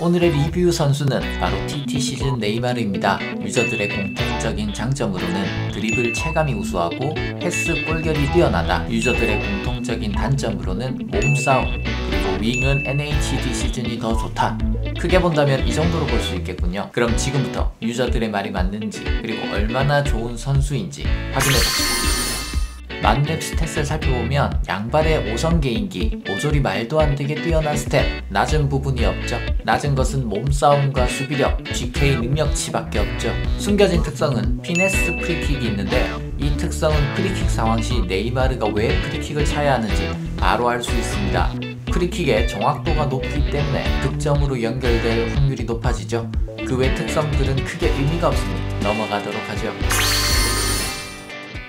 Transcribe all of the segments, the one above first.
오늘의 리뷰 선수는 바로 TT 시즌 네이마르입니다. 유저들의 공통적인 장점으로는 드리블 체감이 우수하고 패스 골결이 뛰어나다. 유저들의 공통적인 단점으로는 몸싸움 윙은 NHD 시즌이 더 좋다. 크게 본다면 이 정도로 볼 수 있겠군요. 그럼 지금부터 유저들의 말이 맞는지 그리고 얼마나 좋은 선수인지 확인해봅시다. 만렙 스탯을 살펴보면 양발의 5선 개인기, 모조리 말도 안 되게 뛰어난 스탯, 낮은 부분이 없죠. 낮은 것은 몸싸움과 수비력, GK 능력치밖에 없죠. 숨겨진 특성은 피네스 프리킥이 있는데 이 특성은 프리킥 상황 시 네이마르가 왜 프리킥을 차야 하는지 바로 알 수 있습니다. 프리킥의 정확도가 높기 때문에 득점으로 연결될 확률이 높아지죠. 그 외 특성들은 크게 의미가 없으니 넘어가도록 하죠.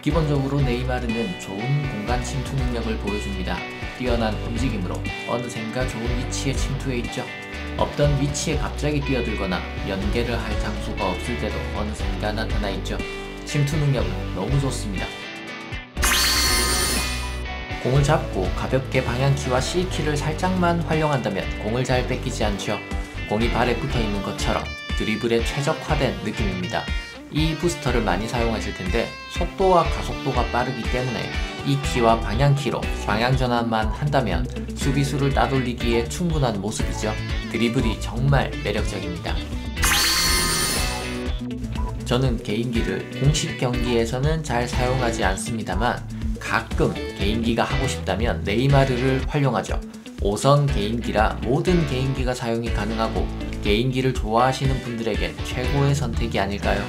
기본적으로 네이마르는 좋은 공간 침투 능력을 보여줍니다. 뛰어난 움직임으로 어느샌가 좋은 위치에 침투해 있죠. 없던 위치에 갑자기 뛰어들거나 연계를 할 장소가 없을 때도 어느샌가 나타나 있죠. 침투 능력은 너무 좋습니다. 공을 잡고 가볍게 방향키와 C키를 살짝만 활용한다면 공을 잘 뺏기지 않죠. 공이 발에 붙어 있는 것처럼 드리블에 최적화된 느낌입니다. 이 부스터를 많이 사용하실 텐데 속도와 가속도가 빠르기 때문에 이 키와 방향키로 방향 전환만 한다면 수비수를 따돌리기에 충분한 모습이죠. 드리블이 정말 매력적입니다. 저는 개인기를 공식 경기에서는 잘 사용하지 않습니다만 가끔 개인기가 하고 싶다면 네이마르를 활용하죠. 5선 개인기라 모든 개인기가 사용이 가능하고 개인기를 좋아하시는 분들에겐 최고의 선택이 아닐까요?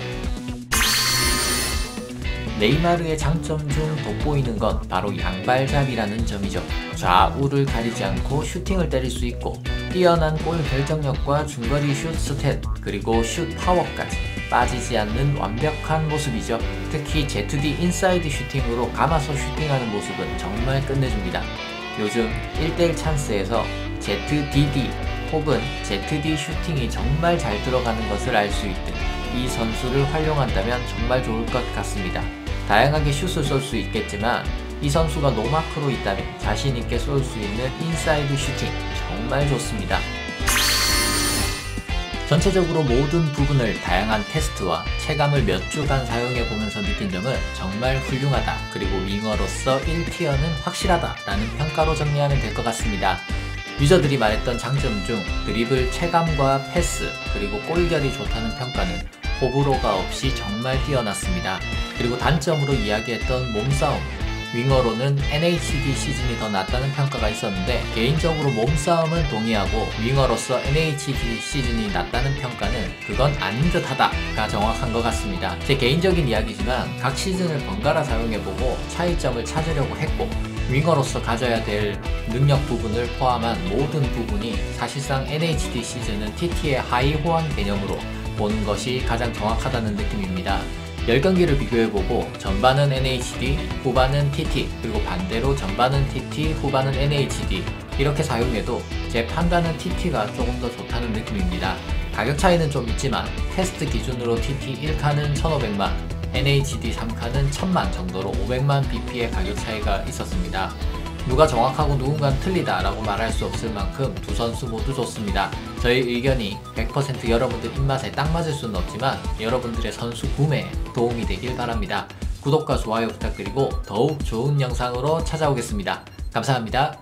네이마르의 장점 중 돋보이는 건 바로 양발잡이라는 점이죠. 좌우를 가리지 않고 슈팅을 때릴 수 있고 뛰어난 골 결정력과 중거리 슛 스탯 그리고 슛 파워까지 빠지지 않는 완벽한 모습이죠. 특히 Z2D 인사이드 슈팅으로 감아서 슈팅하는 모습은 정말 끝내줍니다. 요즘 1대1 찬스에서 ZDD 혹은 ZD 슈팅이 정말 잘 들어가는 것을 알 수 있듯 이 선수를 활용한다면 정말 좋을 것 같습니다. 다양하게 슛을 쏠 수 있겠지만 이 선수가 노마크로 있다면 자신있게 쏠 수 있는 인사이드 슈팅 정말 좋습니다. 전체적으로 모든 부분을 다양한 테스트와 체감을 몇 주간 사용해 보면서 느낀 점은 정말 훌륭하다 그리고 윙어로서 1티어는 확실하다 라는 평가로 정리하면 될 것 같습니다. 유저들이 말했던 장점 중 드리블 체감과 패스 그리고 골결이 좋다는 평가는 호불호가 없이 정말 뛰어났습니다. 그리고 단점으로 이야기했던 몸싸움 윙어로는 NHD 시즌이 더 낫다는 평가가 있었는데 개인적으로 몸싸움은 동의하고 윙어로서 NHD 시즌이 낫다는 평가는 그건 아닌 듯하다가 정확한 것 같습니다. 제 개인적인 이야기지만 각 시즌을 번갈아 사용해보고 차이점을 찾으려고 했고 윙어로서 가져야 될 능력 부분을 포함한 모든 부분이 사실상 NHD 시즌은 TT의 하이 호환 개념으로 보는 것이 가장 정확하다는 느낌입니다. 10경기를 비교해보고 전반은 NHD, 후반은 TT, 그리고 반대로 전반은 TT, 후반은 NHD 이렇게 사용해도 제 판단은 TT가 조금 더 좋다는 느낌입니다. 가격 차이는 좀 있지만 테스트 기준으로 TT 1칸은 1500만, NHD 3칸은 1000만 정도로 500만 BP의 가격 차이가 있었습니다. 누가 정확하고 누군가는 틀리다 라고 말할 수 없을 만큼 두 선수 모두 좋습니다. 저희 의견이 100% 여러분들 입맛에 딱 맞을 수는 없지만 여러분들의 선수 구매에 도움이 되길 바랍니다. 구독과 좋아요 부탁드리고 더욱 좋은 영상으로 찾아오겠습니다. 감사합니다.